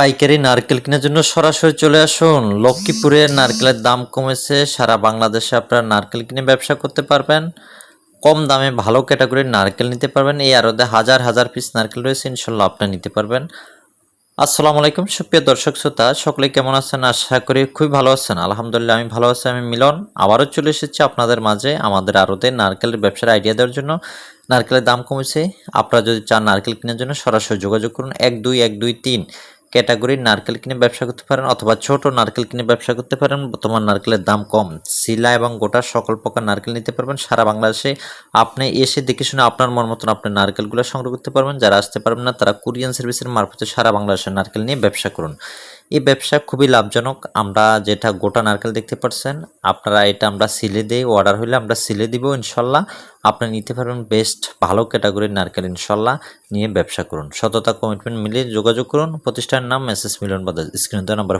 পাইকারি নারকেল কেনার জন্য সরাসরি চলে আসুন। লক্ষ্মীপুরে নারকেলের দাম কমেছে, সারা বাংলাদেশে আপনারা নারকেল কিনে ব্যবসা করতে পারবেন। কম দামে ভালো ক্যাটাগরির নারকেল নিতে পারবেন। এই আরদে হাজার হাজার পিস নারকেল রয়েছে, ইনশাল্লাহ আপনি নিতে পারবেন। আসসালামু আলাইকুম, সুপ্রিয় দর্শক শ্রোতা, সকলে কেমন আছেন? আশা করি খুবই ভালো আছেন। আলহামদুলিল্লাহ, আমি ভালো আছি, আমি মিলন। আবারও চলে এসেছি আপনাদের মাঝে আমাদের আরতে নারকেলের ব্যবসার আইডিয়া দেওয়ার জন্য। নারকেলের দাম কমেছে, আপনারা যদি চান নারকেল কেনার জন্য সরাসরি যোগাযোগ করুন, এক দুই এক দুই, তিন। ক্যাটাগরির নারকেল কিনে ব্যবসা করতে পারেন অথবা ছোট নারকেল কিনে ব্যবসা করতে পারেন, বর্তমান নারকেলের দাম কম। শিলা এবং গোটা সকল প্রকার নারকেল নিতে পারবেন। সারা বাংলাদেশে আপনি এসে দেখে শুনে আপনার মন মতন আপনি নারকেলগুলো সংগ্রহ করতে পারবেন। যারা আসতে পারবেন না, তারা কুরিয়ান সার্ভিসের মারফতে সারা বাংলাদেশের নারকেল নিয়ে ব্যবসা করুন। এই ব্যবসা খুবই লাভজনক। আমরা যেটা গোটা নারকেল দেখতে পাচ্ছেন আপনারা এটা আমরা সিলে দিই অর্ডার হইলে আমরা সিলে দিব ইনশাল্লাহ। আপনি নিতে পারবেন বেস্ট ভালো ক্যাটাগরির নারকেল ইনশাল্লাহ নিয়ে ব্যবসা করুন। সততা কমিটমেন্ট মিলিয়ে যোগাযোগ করুন। প্রতিষ্ঠানের নাম মেসেজ মিলন বাজার স্ক্রিন নাম্বার